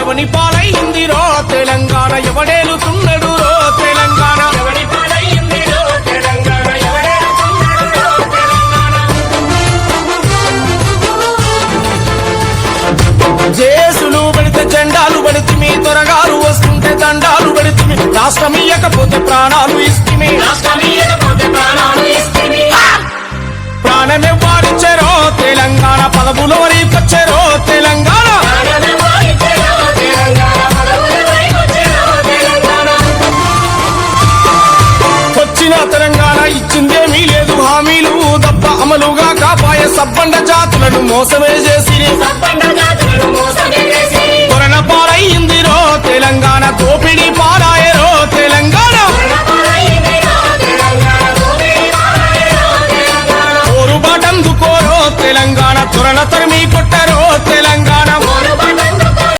ఎవని పాలైందిరో తెలంగాణ ఎవడేలుతున్నాడు రో తెలంగాణ? జేసులు పడితే జెండాలు పడితిమి త్వరగాలు వస్తుంటే దండాలు పడితిమి రాష్ట్రం ఇయ్యకపోతే ప్రాణాలు ఇస్తే ప్రాణమే వారిచ్చారో తెలంగాణ. వచ్చిన తెలంగాణ ఇచ్చిందేమీ లేదు. హామీలు తప్ప అమలుగా కాపాయ సబ్బండ జాతులను మోసమే చేసి కొరణ పారయ్యిందిరో తెలంగాణ దోపిడీ పారాయరో తెలంగాణ. పోరుబాటందుకోరో తెలంగాణ తొరణ తరిమి కొట్టరో